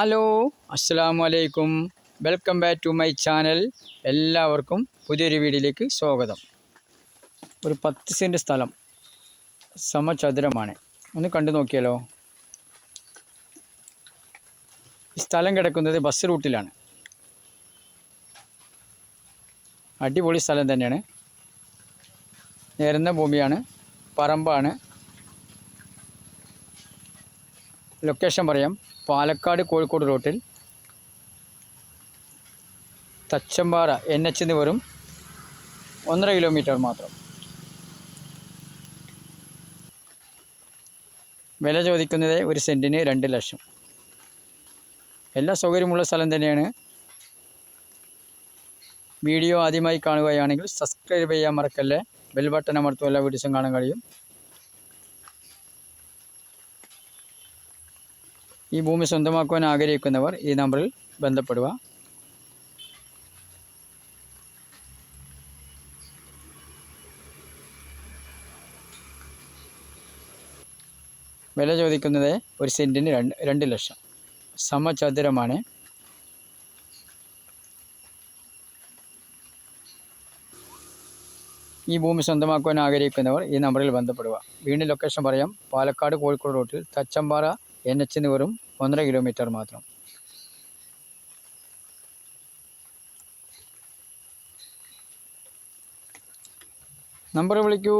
Hello. അസ്സാം വലൈക്കും welcome back to my channel. എല്ലാവർക്കും പുതിയൊരു വീഡിയോയിലേക്ക് സ്വാഗതം. ഒരു പത്ത് സെന്റ് സ്ഥലം. സമചതുരമാണ്. ഒന്ന് കണ്ടു നോക്കിയാലോ? സ്ഥലം കിടക്കുന്നത് ബസ് റൂട്ടിലാണ്. അടിപൊളി സ്ഥലം തന്നെയാണ്. നേരുന്ന ഭൂമിയാണ്. പറമ്പാണ്. ലൊക്കേഷൻ പറയാം. പാലക്കാട് കോഴിക്കോട് റൂട്ടിൽ തച്ചമ്പാറ എൻ എച്ച് എന്ന് വെറും ഒന്നര കിലോമീറ്റർ മാത്രം. വില ചോദിക്കുന്നത് ഒരു സെന്റിന് രണ്ട് ലക്ഷം. എല്ലാ സൗകര്യമുള്ള സ്ഥലം തന്നെയാണ്. വീഡിയോ ആദ്യമായി കാണുകയാണെങ്കിൽ സബ്സ്ക്രൈബ് ചെയ്യാൻ മറക്കല്ലേ. ബെൽ ബട്ടൺ അമർത്തും. എല്ലാ വീഡിയോസും കാണാൻ കഴിയും. ഈ ഭൂമി സ്വന്തമാക്കുവാൻ ആഗ്രഹിക്കുന്നവർ ഈ നമ്പറിൽ ബന്ധപ്പെടുക. വില ചോദിക്കുന്നത് ഒരു സെന്റിന് രണ്ട് രണ്ട് ലക്ഷം. സമചതുരമാണ്. ഈ ഭൂമി സ്വന്തമാക്കുവാൻ ആഗ്രഹിക്കുന്നവർ ഈ നമ്പറിൽ ബന്ധപ്പെടുക. വീണ്ടും ലൊക്കേഷൻ പറയാം. പാലക്കാട് കോഴിക്കോട് റൂട്ടിൽ തച്ചമ്പാറ എൻ എച്ചിന് വെറും ഒന്നര കിലോമീറ്റർ മാത്രം. നമ്പർ വിളിക്കൂ.